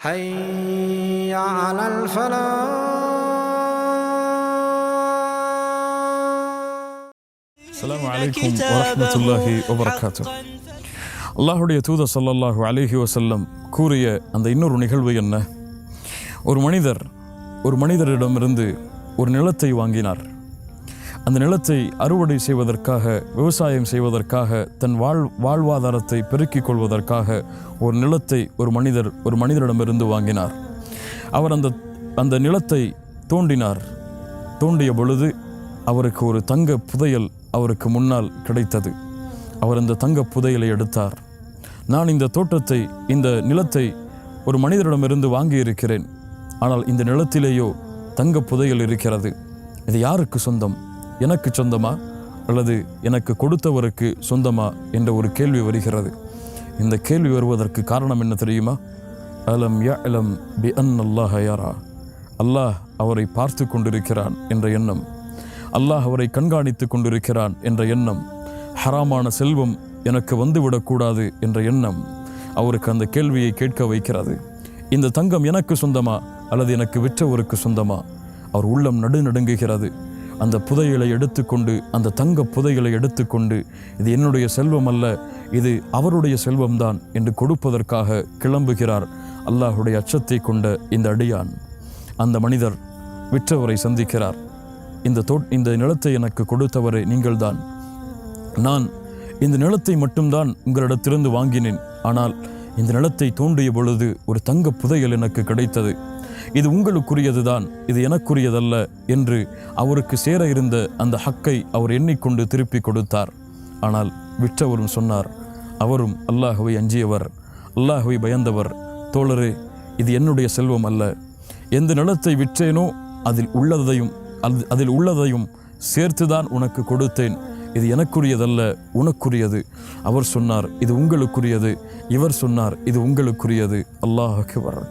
حي على الفلاح அஸ்ஸலாமு அலைக்கும் வரஹ்மத்துல்லாஹி வபரகாத்து அல்லாஹுடைய தூதர் ஸல்லல்லாஹு அலைஹி வஸல்லம் கூறிய அந்த இன்னொரு நிகழ்வு என்ன ஒரு மனிதர் ஒரு மனிதரிடமிருந்து ஒரு நிலத்தை வாங்கினார் அந்த நிலத்தை அறுவடை செய்வதற்காக விவசாயம் செய்வதற்காக தன் வாழ் வாழ்வாதாரத்தை பெருக்கிக் கொள்வதற்காக ஒரு நிலத்தை ஒரு மனிதர் ஒரு மனிதரிடமிருந்து வாங்கினார். அவர் அந்த அந்த நிலத்தை தோண்டினார். தோண்டிய பொழுது அவருக்கு ஒரு தங்க புதையல் அவருக்கு முன்னால் கிடைத்தது. அவர் அந்த தங்க புதையலை எடுத்தார். நான் இந்த தோட்டத்தை இந்த நிலத்தை ஒரு மனிதரிடமிருந்து வாங்கி இருக்கிறேன் ஆனால் இந்த நிலத்திலேயோ தங்க புதையல் இருக்கிறது. இது யாருக்கு சொந்தம்? எனக்கு சொந்தமா அல்லது எனக்கு கொடுத்தவருக்கு சொந்தமா என்ற ஒரு கேள்வி வருகிறது. இந்த கேள்வி வருவதற்கு காரணம் என்ன தெரியுமா? அலம் யஅலம் பி அன் அல்லாஹ் யாரா. அல்லாஹ் அவரை பார்த்து கொண்டிருக்கிறான் என்ற எண்ணம். அல்லாஹ் அவரை கண்காணித்து கொண்டிருக்கிறான் என்ற எண்ணம். ஹராமான செல்வம் எனக்கு வந்துவிடக்கூடாது என்ற எண்ணம் அவருக்கு அந்த கேள்வியை கேட்க வைக்கிறது. இந்த தங்கம் எனக்கு சொந்தமா அல்லது எனக்கு விற்றவருக்கு சொந்தமா? அவர் உள்ளம் நடுநடுங்குகிறது. அந்த புதையலை எடுத்துக்கொண்டு அந்த தங்க புதையலை எடுத்துக்கொண்டு இது என்னுடைய செல்வம் அல்ல இது அவருடைய செல்வம்தான் என்று கொடுப்பதற்காக கிளம்புகிறார் அல்லாஹுடைய அச்சத்தை கொண்ட இந்த அடியான். அந்த மனிதர் விற்றவரை சந்திக்கிறார். இந்த தோ இந்த நிலத்தை எனக்கு கொடுத்தவரே நீங்கள்தான். நான் இந்த நிலத்தை மட்டும்தான் உங்களிடத்திலிருந்து வாங்கினேன். ஆனால் இந்த நிலத்தை தோண்டிய பொழுது ஒரு தங்க புதையல் எனக்கு கிடைத்தது. இது உங்களுக்குரியதுதான் இது எனக்குரியதல்ல என்று அவருக்கு சேர இருந்த அந்த ஹக்கை அவர் எண்ணிக்கொண்டு திருப்பி கொடுத்தார். ஆனால் விற்றவரும் சொன்னார் அவரும் அல்லாஹுவை அஞ்சியவர் அல்லாஹுவை பயந்தவர். தோழரே இது என்னுடைய செல்வம் அல்ல. எந்த நிலத்தை விற்றேனோ அதில் உள்ளதையும் அது அதில் உள்ளதையும் சேர்த்துதான் உனக்கு கொடுத்தேன். இது எனக்குரியதல்ல உனக்குரியது. அவர் சொன்னார் இது உங்களுக்குரியது. இவர் சொன்னார் இது உங்களுக்குரியது. அல்லாஹ் அக்பர்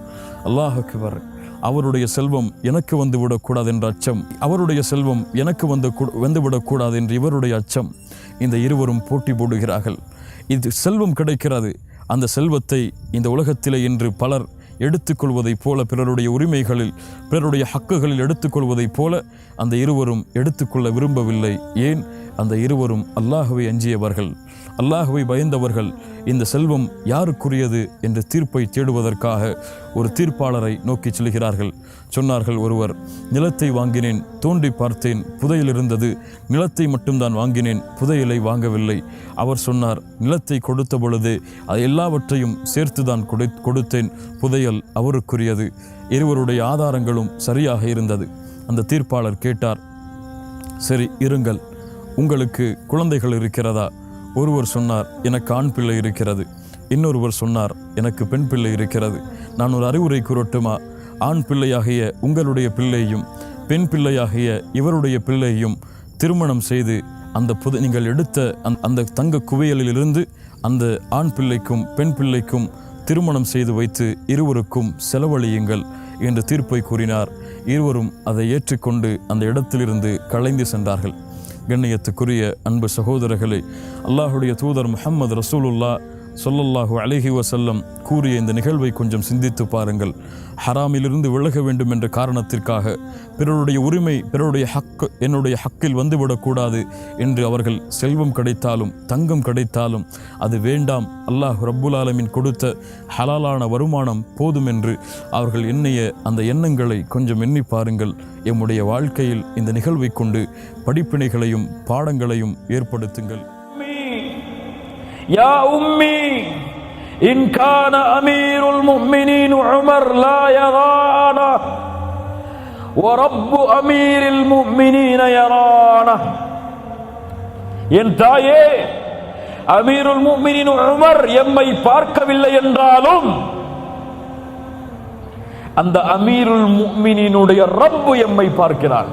அல்லாஹ் அக்பர். அவருடைய செல்வம் எனக்கு வந்து விடக்கூடாது என்ற அச்சம். அவருடைய செல்வம் எனக்கு வந்து கு- வந்து விடக்கூடாது என்று இவருடைய அச்சம். இந்த இருவரும் போட்டி போடுகிறார்கள். இது செல்வம் கிடைக்கிறது. அந்த செல்வத்தை இந்த உலகத்திலே இன்று பலர் எடுத்துக்கொள்வதைப் போல பிறருடைய உரிமைகளில் பிறருடைய ஹக்குகளில் எடுத்துக்கொள்வதைப் போல அந்த இருவரும் எடுத்துக்கொள்ள விரும்பவில்லை. ஏன்? அந்த இருவரும் அல்லாஹுவை அஞ்சியவர்கள். அல்லாஹுவை பயந்தவர்கள் இந்த செல்வம் யாருக்குரியது என்ற தீர்ப்பை தேடுவதற்காக ஒரு தீர்ப்பாளரை நோக்கி செல்கிறார்கள். சொன்னார்கள் ஒருவர் நிலத்தை வாங்கினேன் தோண்டி பார்த்தேன் புதையில் இருந்தது. நிலத்தை மட்டும்தான் வாங்கினேன் புதையலை வாங்கவில்லை. அவர் சொன்னார் நிலத்தை கொடுத்த பொழுது அது எல்லாவற்றையும் சேர்த்துதான் கொடு கொடுத்தேன். புதையல் அவருக்குரியது. இருவருடைய ஆதாரங்களும் சரியாக இருந்தது. அந்த தீர்ப்பாளர் கேட்டார் சரி இருங்கள். உங்களுக்கு குழந்தைகள் இருக்கிறதா? ஒருவர் சொன்னார் எனக்கு ஆண் பிள்ளை இருக்கிறது. இன்னொருவர் சொன்னார் எனக்கு பெண் பிள்ளை இருக்கிறது. நான் ஒரு அறிவுரை கூறட்டுமா? ஆண் பிள்ளையாகிய உங்களுடைய பிள்ளையும் பெண் பிள்ளையாகிய இவருடைய பிள்ளையும் திருமணம் செய்து அந்த புது நீங்கள் எடுத்த அந் அந்த தங்க குவியலிலிருந்து அந்த ஆண் பிள்ளைக்கும் பெண் பிள்ளைக்கும் திருமணம் செய்து வைத்து இருவருக்கும் செலவழியுங்கள் என்று தீர்ப்பை கூறினார். இருவரும் அதை ஏற்றுக்கொண்டு அந்த இடத்திலிருந்து கலைந்து சென்றார்கள். கண்ணியத்துக்குரிய அன்பு சகோதரர்களே அல்லாஹுடைய தூதர் முஹம்மது ரசூலுல்லா சொல்லல்லாஹு அலைஹி வசல்லம் கூறிய இந்த நிகழ்வை கொஞ்சம் சிந்தித்து பாருங்கள். ஹராமிலிருந்து விலக வேண்டும் என்ற காரணத்திற்காக பிறருடைய உரிமை பிறருடைய ஹக்கு என்னுடைய ஹக்கில் வந்துவிடக்கூடாது என்று அவர்கள் செல்வம் கிடைத்தாலும் தங்கம் கிடைத்தாலும் அது வேண்டாம். அல்லாஹ் ரப்புல் ஆலமின் கொடுத்த ஹலாலான வருமானம் போதும் என்று அவர்கள் எண்ணிய அந்த எண்ணங்களை கொஞ்சம் எண்ணி பாருங்கள். எம்முடைய வாழ்க்கையில் இந்த நிகழ்வை கொண்டு படிப்பினைகளையும் பாடங்களையும் ஏற்படுத்துங்கள். يا أمي إن كان أمير المؤمنين عمر لا يرانا ورب أمير المؤمنين يرانا என் தாயே அமீருல் முஃமினீன் உமர் எம்மை பார்க்கவில்லை என்றாலும் அந்த அமீருல் முஃமினீனுடைய ரப்பு எம்மை பார்க்கிறான்